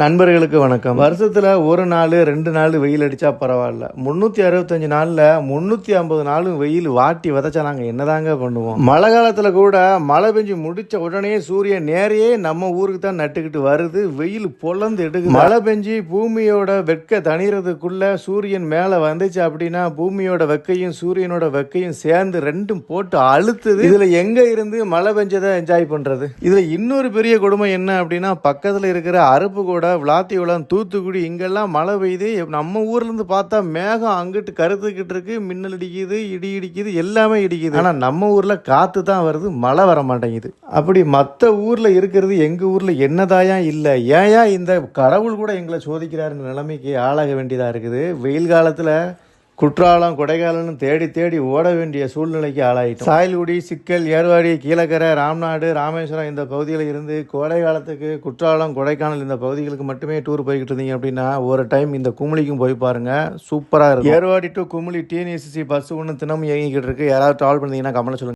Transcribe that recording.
நண்பர்களுக்கு வணக்கம். வருஷத்துல ஒரு நாள் ரெண்டு நாள் வெயில் அடிச்சா பரவாயில்ல. முன்னூத்தி அறுபத்தஞ்சு நாள்ல முன்னூத்தி ஐம்பது நாளும் வெயில் வாட்டி விதைச்சா நாங்க என்னதாங்க பண்ணுவோம்? மழை காலத்துல கூட மழை பெஞ்சு முடிச்ச உடனே சூரியன் நேரையே நம்ம ஊருக்கு தான் நட்டுக்கிட்டு வருது. வெயில் பொழந்து எடுக்குது. மழை பெஞ்சு பூமியோட வெக்க தணிகிறதுக்குள்ள சூரியன் மேல வந்துச்சு அப்படின்னா பூமியோட வெக்கையும் சூரியனோட வெக்கையும் சேர்ந்து ரெண்டும் போட்டு அழுத்துது. இதுல எங்க இருந்து மழை பெஞ்சதை என்ஜாய் பண்றது? இதுல இன்னொரு பெரிய கொடுமை என்ன அப்படின்னா பக்கத்துல இருக்கிற அருப்புக்கோட்டை விளாத்திகுளம் தூத்துக்குடி இங்கெல்லாம் மழை பெய்யுது. நம்ம ஊர்லேருந்து பார்த்தா மேகம் அங்கிட்டு கருத்துக்கிட்டு இருக்கு. மின்னல் அடிக்குது இடி இடிக்குது எல்லாமே இடிக்குது. ஆனால் நம்ம ஊரில் காற்று தான் வருது மழை வர மாட்டேங்குது. அப்படி மற்ற ஊரில் இருக்கிறது எங்கள் ஊரில் என்னதாயா இல்லை. ஏயா இந்த கடவுள் கூட எங்களை சோதிக்கிறாருன்ற நிலைமைக்கு ஆளாக வேண்டியதாக இருக்குது. வெயில் காலத்தில் குற்றாலம் கொடைக்கானல்னு தேடி தேடி ஓட வேண்டிய சூழ்நிலைக்கு ஆளாயிட்டோம். சாயல்குடி சிக்கல் ஏர்வாடி கீழக்கரை ராம்நாடு ராமேஸ்வரம் இந்த பகுதியில் இருந்து கோடை காலத்துக்கு குற்றாலம் கொடைக்கானல் இந்த பகுதிகளுக்கு மட்டுமே டூர் போய்கிட்டு இருந்தீங்க அப்படின்னா ஒரு டைம் இந்த குமுளிக்கும் போய் பாருங்கள் சூப்பராக இருக்கும். Ervadi to Kumily TNSC bus ஒன்று தினமும் இயங்கிக்கிட்டு இருக்கு. யாராவது ட்ராவல் பண்ணீங்கன்னா கமலை சொல்லுங்கள்